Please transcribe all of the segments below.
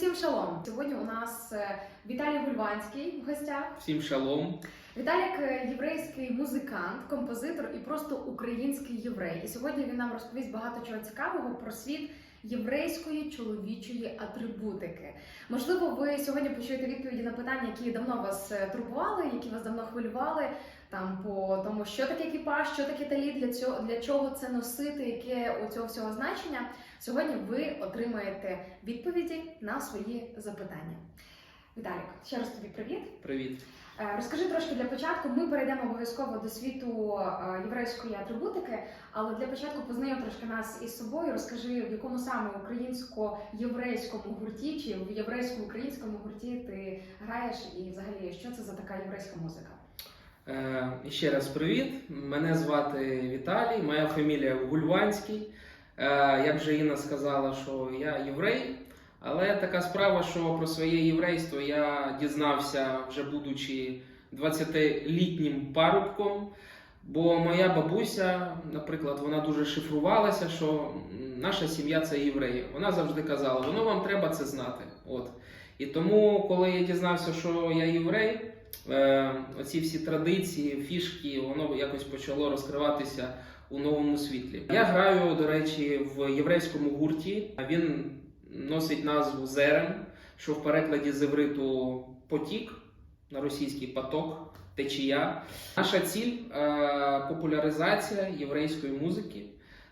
всім шалом! Сьогодні у нас е, Віталій Гульванський в гостях. Всім шалом. Віталік е, єврейський музикант, композитор і просто український єврей. І сьогодні він нам розповість багато чого цікавого про світ єврейської чоловічої атрибутики. Можливо, ви сьогодні почуєте відповіді на питання, які давно вас е, турбували, які вас давно хвилювали. Там по тому, що таке екіпаж, що таке таліт, для цього для чого це носити, яке у цього всього значення. Сьогодні ви отримаєте відповіді на свої запитання. Віталік, ще раз тобі привіт. Привіт. Е, Розкажи трошки для початку. Ми перейдемо обов'язково до світу е, єврейської атрибутики, але для початку познайом трошки нас із собою. Розкажи, в якому саме українсько-єврейському гурті чи в єврейсько-українському гурті ти граєш, і взагалі що це за така єврейська музика? Е, ще раз привіт. Мене звати Віталій, моя фамілія Гульванський. Е, як вже Інна сказала, що я єврей. Але така справа, що про своє єврейство я дізнався, вже будучи 20-літнім парубком. Бо моя бабуся, наприклад, вона дуже шифрувалася, що наша сім'я це євреї. Вона завжди казала, воно вам треба це знати. От. І тому, коли я дізнався, що я єврей, е, оці всі традиції, фішки, воно якось почало розкриватися у новому світлі. Я граю, до речі, в єврейському гурті. Він носить назву Зерем, що в перекладі з івриту потік на російський поток, течія. Наша ціль е, популяризація єврейської музики.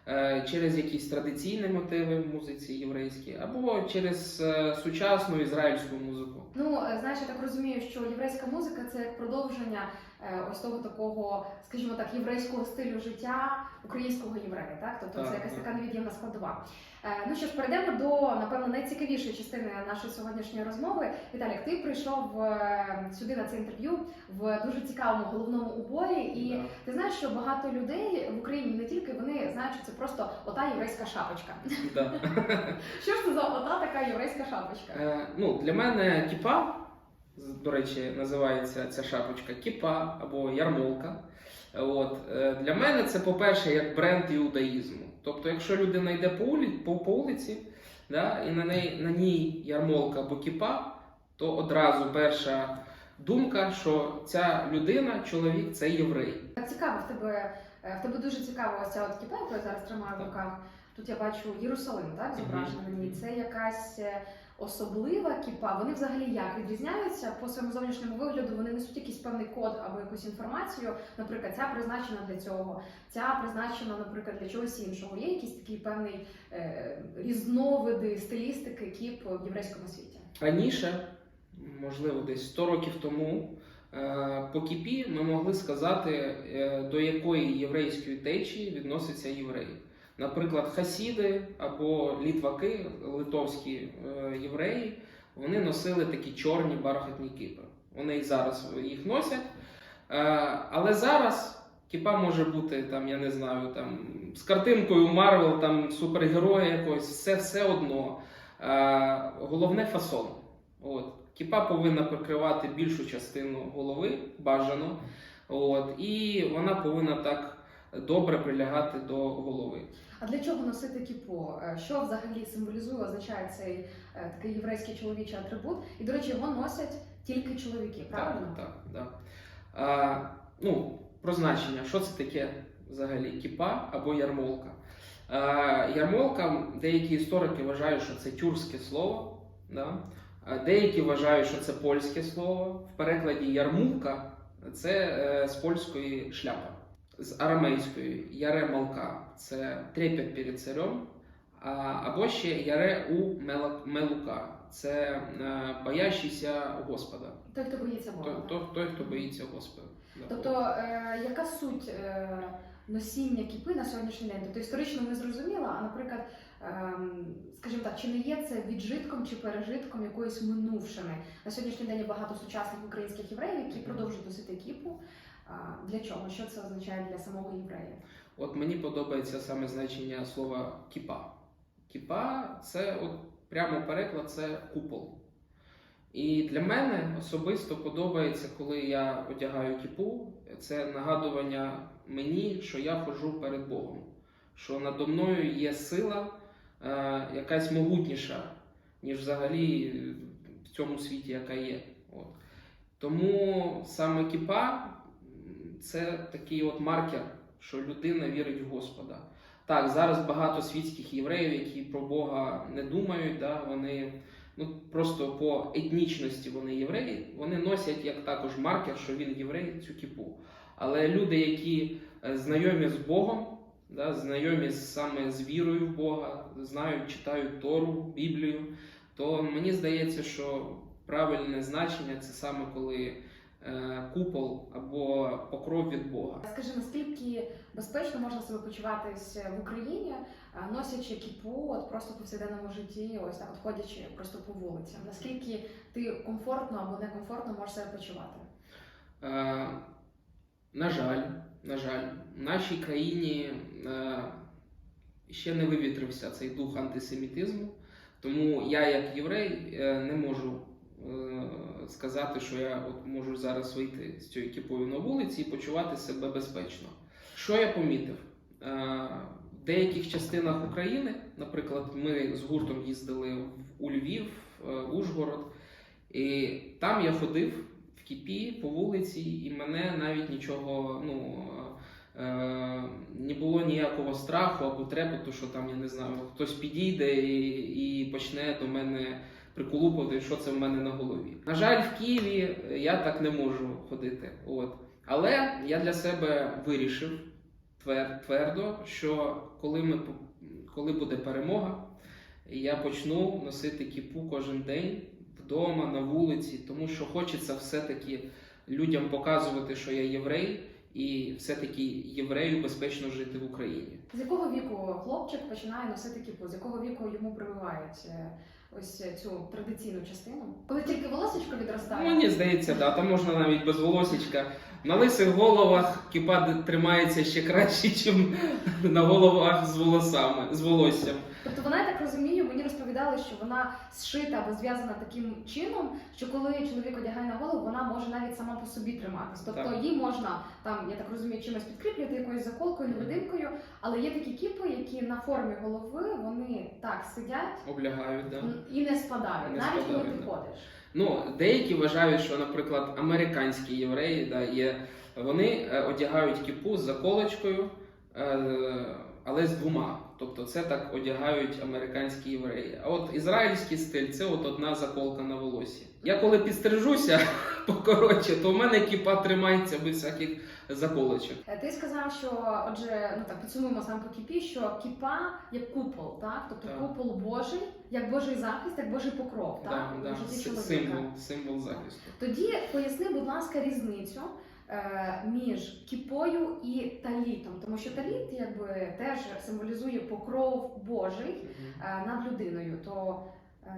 Е, Через якісь традиційні мотиви в музиці єврейській, або через е, сучасну ізраїльську музику. Ну е, знаєш, я так розумію, що єврейська музика це як продовження ось того такого, скажімо так, єврейського стилю життя українського єврея. Так, тобто це якась так. така невід'ємна складова. Е, Ну що ж, перейдемо до напевно найцікавішої частини нашої сьогоднішньої розмови. Віталік, ти прийшов е, сюди на це інтерв'ю в дуже цікавому головному уборі, і Да. ти знаєш, що багато людей в Україні не тільки вони знають, що це просто ота єврейська шапочка. Да. Що ж це за ота така єврейська шапочка? Е, ну, для мене кіпа, до речі, називається ця шапочка кіпа або ярмолка. От, е, для мене це, по-перше, як бренд іудаїзму. Тобто, якщо людина йде по, улі, по, по вулиці, да, і на, неї, на ній ярмолка або кіпа, то одразу перша думка, що ця людина, чоловік, це єврей. Цікаво в тебе. е, В тебе дуже цікаво ось ця от кіпа, яку я зараз тримаю в руках. Тут я бачу Єрусалим, так, зображений на ній. Це якась е, особлива кіпа. Вони взагалі як відрізняються по своєму зовнішньому вигляду. Вони несуть якийсь певний код або якусь інформацію. Наприклад, ця призначена для цього, ця призначена, наприклад, для чогось іншого. Є якийсь такий певний е, різновиди стилістики кіп в єврейському світі. Раніше, можливо, десь 100 років тому, е, по кіпі ми могли сказати, е, до якої єврейської течії відноситься єврей. Наприклад, хасіди або літваки, литовські е, євреї, вони носили такі чорні бархатні кіпи. Вони і зараз їх носять. Е, Але зараз кіпа може бути там, я не знаю, там з картинкою Марвел, там супергероя якогось, все, все одно. Е, Головне фасон. От. Кіпа повинна прикривати більшу частину голови, бажано. От. І вона повинна так добре прилягати до голови. А для чого носити кіпу? Е, Що взагалі символізує, означає цей е, такий єврейський чоловічий атрибут? І, до речі, його носять тільки чоловіки, правильно? Так, так, да. А, ну, про значення, що це таке взагалі кіпа або ярмолка. А, ярмолка, деякі історики вважають, що це тюркське слово. Да? А деякі вважають, що це польське слово. В перекладі ярмулка це е, з польської шляпа. З арамейської яремалка це трепет перед царем. Або ще яре у мелука це е, боящийся Господа. Той, хто боїться Бога. Той, той, хто боїться Господа. Тобто, е, яка суть е, носіння кіпи на сьогоднішній день? Тобто історично ми зрозуміли, а наприклад, ем, скажімо так, чи не є це віджитком чи пережитком якоїсь минувшини? На сьогоднішній день є багато сучасних українських євреїв, які продовжують носити кіпу. Для чого? Що це означає для самого єврея? От мені подобається саме значення слова кіпа. Кіпа це от прямо переклад це купол. І для мене особисто подобається, коли я одягаю кіпу, це нагадування мені, що я ходжу перед Богом, що надо мною є сила, е, якась могутніша, ніж взагалі в цьому світі, яка є. От. Тому саме кіпа це такий от маркер, що людина вірить в Господа. Так, зараз багато світських євреїв, які про Бога не думають, да, вони ну, просто по етнічності вони євреї, вони носять як також маркер, що він єврей, цю кіпу. Але люди, які е, знайомі з Богом, да, знайомі саме з вірою в Бога, знають, читають Тору, Біблію, то мені здається, що правильне значення це саме коли купол або покров від Бога. Скажи, наскільки безпечно можна себе почуватись в Україні, е, носячи кіпу, от просто в повсякденному житті, ось так от ходячи просто по вулицям? Наскільки ти комфортно або некомфортно можеш себе почувати? Е, на жаль, на жаль, в нашій країні е, ще не вивітрився цей дух антисемітизму, тому я, як єврей, е, не можу е, сказати, що я от можу зараз вийти з цією кіпою на вулиці і почувати себе безпечно. Що я помітив? Е, в деяких частинах України, наприклад, ми з гуртом їздили у Львів, е, Ужгород, і там я ходив в кіпі по вулиці, і мене навіть нічого, ну. е, Не було ніякого страху або трепету, що там, я не знаю, хтось підійде і, і почне до мене приколупувати, що це в мене на голові. На жаль, в Києві я так не можу ходити. От. Але я для себе вирішив твер- твердо, що коли, ми, коли буде перемога, я почну носити кіпу кожен день вдома, на вулиці, тому що хочеться все-таки людям показувати, що я єврей, і все-таки єврею безпечно жити в Україні. З якого віку хлопчик починає носити кіпу? З якого віку йому прививають е, ось цю традиційну частину? Коли тільки волосечко відростає? Мені здається, да, там можна навіть без волосічка. На лисих головах кіпа тримається ще краще, ніж на головах з волосами, з волоссям. Тобто вона, я так розумію, мені розповідали, що вона зшита або зв'язана таким чином, що коли чоловік одягає на голову, вона може навіть сама по собі триматись. Тобто Так. їй можна там, я так розумію, чимось підкріплювати якоюсь заколкою, невидимкою, але є такі кіпи, які на формі голови вони так сидять Облягають, да. і не спадають, Не навіть коли ти да. ходиш. Ну, деякі вважають, що, наприклад, американські євреї да, є, вони е, одягають кіпу з заколочкою, е, але з двома. Тобто це так одягають американські євреї. А от ізраїльський стиль це от одна заколка на волосі. Я коли підстрижуся покоротше, то в мене кіпа тримається без всяких заколочок. Е, Ти сказав, що отже, ну так підсумуємо сам по кіпі, що кіпа як купол, так? Тобто Так. купол Божий, як Божий захист, як Божий покров, так? С- чоловіка. символ, символ захисту. Тоді поясни, будь ласка, різницю між кіпою і талітом, тому що таліт якби теж символізує покров Божий е, над людиною. То е,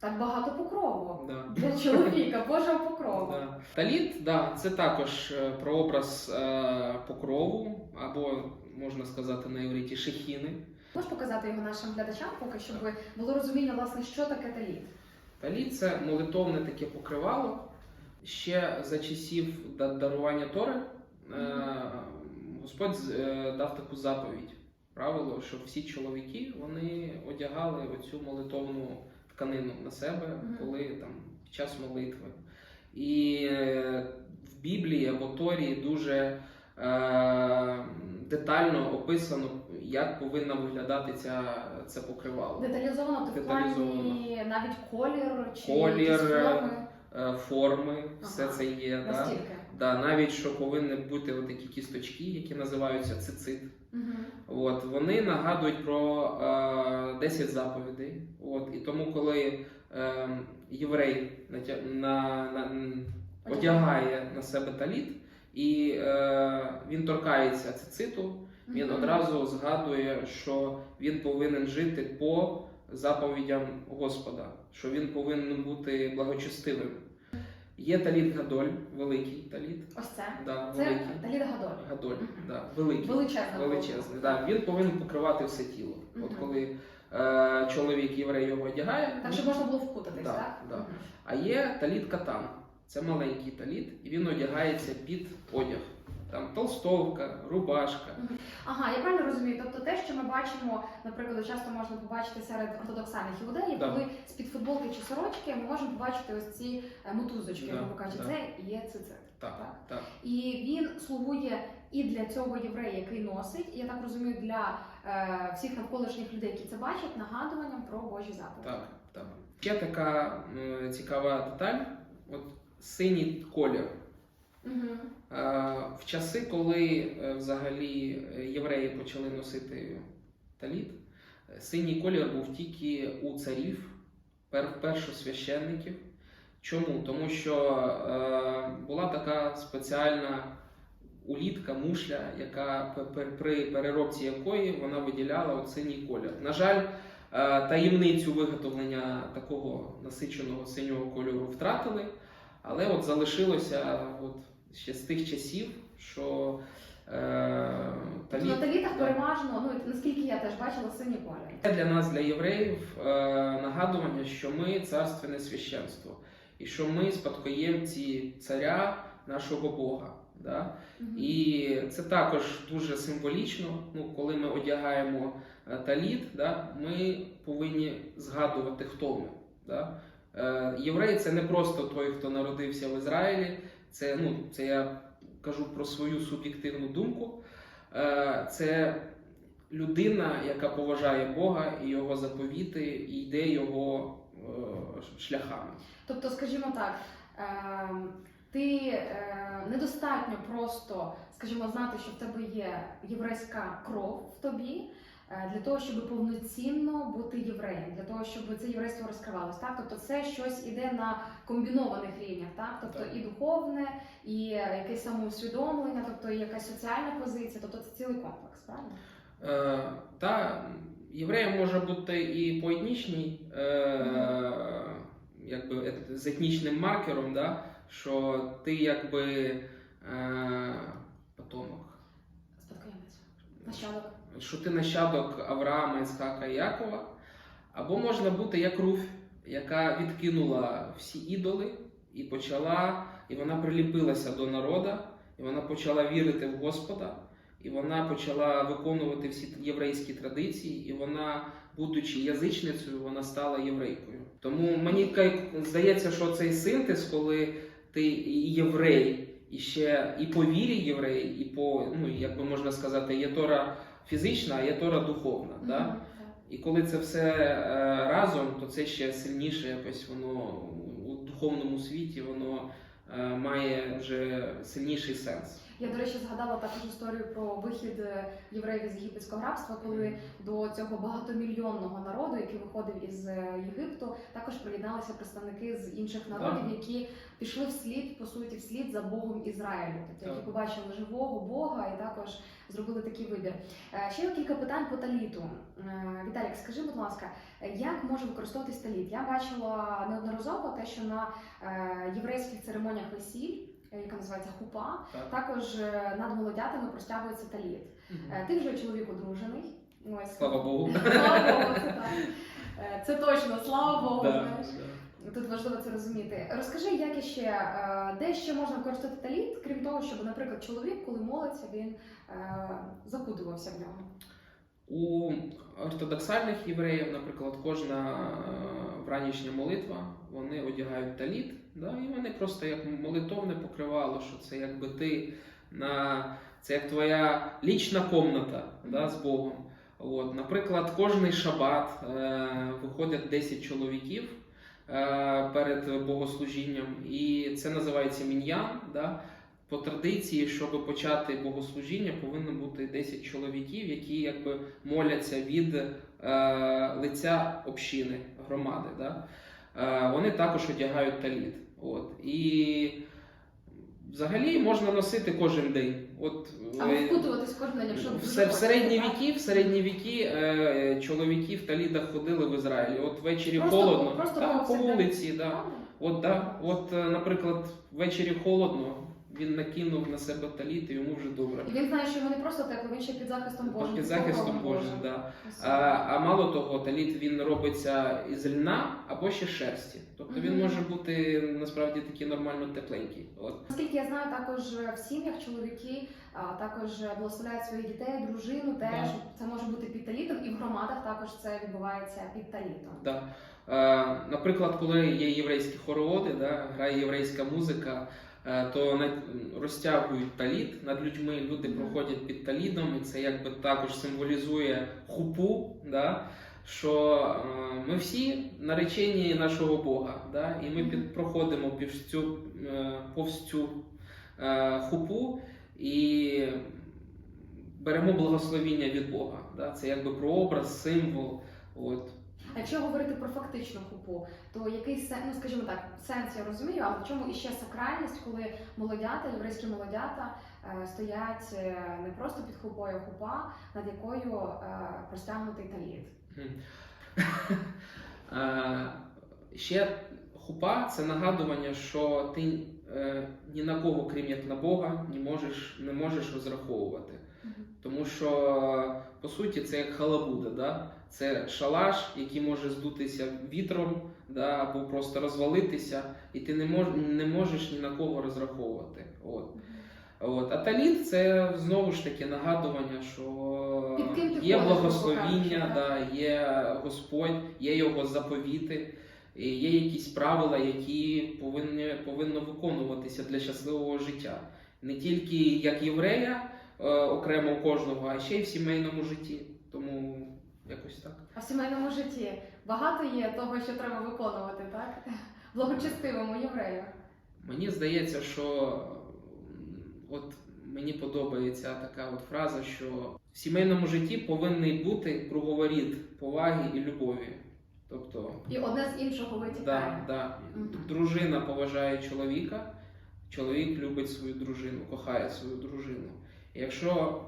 так багато покрову Да. для чоловіка, Божого покрову. Да. Таліт, да, це також е, прообраз е, покрову, або можна сказати на івриті шехіни. Можеш показати його нашим глядачам, поки щоб було розуміння, власне, що таке таліт. Таліт це молитовне таке покривало. Ще за часів дарування Тори е, Господь е, дав таку заповідь, правило, що всі чоловіки вони одягали оцю молитовну тканину на себе, коли там під час молитви. І е, в Біблії або Торі дуже е, детально описано, як повинна виглядати ця, це покривало. Деталізовано то в плані Деталізовано. навіть колір чи Колір, якісь форми. Е, Форми, все це є. Да? Да, навіть що повинні бути такі кісточки, які називаються цицит. Мгм. От, вони нагадують про е, 10 заповідей. От, і тому, коли е, єврей натя... на, на, одягає на себе таліт, і е, він торкається цициту, він Мгм. одразу згадує, що він повинен жити по заповідям Господа, що він повинен бути благочестивим. Є таліт Гадоль, великий таліт. Ось це. Да, Це великий. Таліда Гадоль. Гадоль, Мгм. да, великий. Величезна. Величезний. Да. Він повинен покривати все тіло. От коли е, чоловік єврей його одягає, Так, щоб можна було вкутатись, Да, так? да. Мгм. а є таліт катан. Це маленький таліт, і він одягається під одяг. Там толстовка, рубашка. Ага, я правильно розумію. Тобто те, що ми бачимо, наприклад, часто можна побачити серед ортодоксальних іудеїв, Да. коли з-під футболки чи сорочки ми можемо побачити ось ці е, мотузочки, Да, грубо кажучи, да. це є цицит. Так, так. І він слугує і для цього єврея, який носить, і я так розумію, для е, всіх навколишніх людей, які це бачать, нагадуванням про Божі заповіді. Так, так. Ще така м, цікава деталь: от синій колір. Е, В часи, коли е, взагалі е, євреї почали носити таліт, синій колір був тільки у царів, пер- першосвященників. Чому? Тому що була така спеціальна улітка, мушля, яка при переробці якої вона виділяла синій колір. На жаль, таємницю виготовлення такого насиченого синього кольору втратили, але от залишилося от ще з тих часів, що е, Тобто таліт- на талітах да. переважно, ну наскільки я теж бачила, синій колір. це для нас, для євреїв, е, нагадування, що ми царственне священство, і що ми спадкоємці царя нашого Бога. Да? Мгм. І це також дуже символічно. Ну, коли ми одягаємо е, таліт, да, ми повинні згадувати, хто ми. Да? Е, Єврей це не просто той, хто народився в Ізраїлі. Це, ну, це я кажу про свою суб'єктивну думку. Е, Це людина, яка поважає Бога і його заповіти, і йде його е, шляхами. Тобто, скажімо так, е, ти е, недостатньо просто, скажімо, знати, що в тебе є єврейська кров в тобі. Е, Для того щоб повноцінно бути євреєм, для того, щоб це єврейство розкривалось, так тобто це щось іде на комбінованих рівнях, так тобто Так. і духовне, і е, якесь самоусвідомлення, тобто і якась соціальна позиція, тобто це цілий комплекс, правильно? Е, та євреєм може бути і по етнічній, е, якби з етнічним маркером, да, що ти якби е, потомок, Спадкоємець, нащадок. Що ти нащадок Авраама, Іскака і Якова, або можна бути як Руф, яка відкинула всі ідоли і почала, і вона приліпилася до народа, і вона почала вірити в Господа. І вона почала виконувати всі єврейські традиції, і вона, будучи язичницею, вона стала єврейкою. Тому мені здається, що цей синтез, коли ти єврей, і ще і по вірі євреї, і по ну як би можна сказати, є Тора фізична, а є Тора духовна. Mm -hmm. да? І коли це все е, разом, то це ще сильніше якось воно у духовному світі воно е, має вже сильніший сенс. Я, до речі, згадала також історію про вихід е, євреїв з єгипетського рабства, коли до цього багатомільйонного народу, який виходив із е, Єгипту, також приєдналися представники з інших народів, які пішли вслід, по суті, вслід за Богом Ізраїлю, тобто які побачили живого Бога і також зробили такий вибір. Е, Ще є кілька питань по таліту. Віталік, скажи, будь ласка, як може використовуватись таліт? Я бачила неодноразово те, що на єврейських церемоніях весіль, яка називається хупа, Так. також е, над молодятами простягується таліт. Е, Ти вже чоловік одружений. Ось. Слава Богу. Слава Богу, це так. Е, Це точно, слава Богу, Да, знаєш. да. Тут важливо це розуміти. Розкажи, як іще, е, де ще можна використати таліт, крім того, щоб, наприклад, чоловік, коли молиться, він е, закутувався в нього. У ортодоксальних євреїв, наприклад, кожна вранішня молитва, вони одягають таліт, да, і вони просто як молитовне покривало, що це якби ти на це як твоя лічна комната да, з Богом. От, наприклад, кожний шабат е, виходять 10 чоловіків е, перед богослужінням, і це називається мін'ян. Да? По традиції, щоб почати богослужіння, повинно бути 10 чоловіків, які якби моляться від е, лиця общини громади. Да? Е, вони також одягають таліт. От. І взагалі можна носити кожен день. От, А вкутуватись кожен день, якщо в, дуже в середні так? віки, в середні віки е, чоловіки в талідах ходили в Ізраїлі. От ввечері Просто холодно, просто по по вулиці, да. От, да, от, е, наприклад, ввечері холодно, він накинув на себе таліт, і йому вже добре. І він знає, що його не просто тепло, він ще під захистом Божим. Під захистом Божим, да. А, а мало того, таліт він робиться із льна або ще шерсті. Тобто він може бути насправді такий нормально тепленький. От. Наскільки я знаю, також в сім'ях чоловіки а, також благословляють своїх дітей, дружину теж Да. це може бути під талітом, і в громадах також це відбувається під талітом. Да. Наприклад, коли є єврейські хороводи, да, грає єврейська музика, то на- розтягують таліт над людьми, люди проходять під талідом, і це якби також символізує хупу, да, що е, ми всі наречені нашого Бога, да, і ми під, проходимо повз цю, е, повз цю е, хупу і беремо благословіння від Бога. Да. Це якби прообраз, символ. От. Якщо говорити про фактичну хупу, то який сен, ну скажімо так, сенс я розумію, але в чому іще сакральність, коли молодята, єврейські молодята е, стоять е, не просто під хупою, хупа, над якою е, простягнутий таліт. Ще хупа це нагадування, що ти ні на кого, крім як на Бога, не можеш розраховувати. Тому що по суті це як халабуда, да? це шалаш, який може здутися вітром да? або просто розвалитися, і ти не, мож, не можеш ні на кого розраховувати. От. От. А таліт це знову ж таки нагадування, що є благословіння, да, є Господь, є його заповіти, є якісь правила, які повинні, повинно виконуватися для щасливого життя. Не тільки як єврея е, окремо кожного, а ще й в сімейному житті. Тому якось так. А в сімейному житті багато є того, що треба виконувати, так? Благочестивому єврею. Мені здається, що от мені подобається така от фраза, що в сімейному житті повинний бути круговорід поваги і любові. Тобто, І одне з іншого да, витікає. да, Мгм. дружина поважає чоловіка, чоловік любить свою дружину, кохає свою дружину. Якщо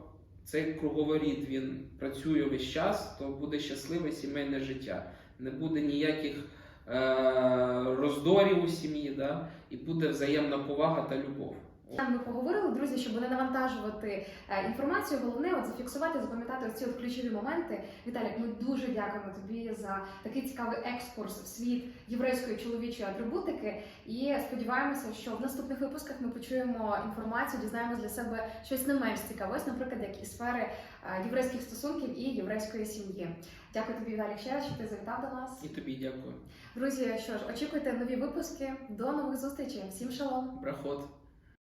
цей круговорід він працює весь час, то буде щасливе сімейне життя. Не буде ніяких е- роздорів у сім'ї, да? і буде взаємна повага та любов. От. Ми поговорили, друзі, щоб не навантажувати е, інформацію. Головне от зафіксувати, запам'ятати ці от ключові моменти. Віталік, ми дуже дякуємо тобі за такий цікавий екскурс в світ єврейської чоловічої атрибутики. І сподіваємося, що в наступних випусках ми почуємо інформацію, дізнаємося для себе щось не менш цікаве, ось, наприклад, як і сфери е, єврейських стосунків і єврейської сім'ї. Дякую тобі, Віталік, ще раз, що ти завітав до нас. І тобі дякую. Друзі, що ж, очікуйте нові випуски. До нових зустрічей. Всім шалом! Брахот.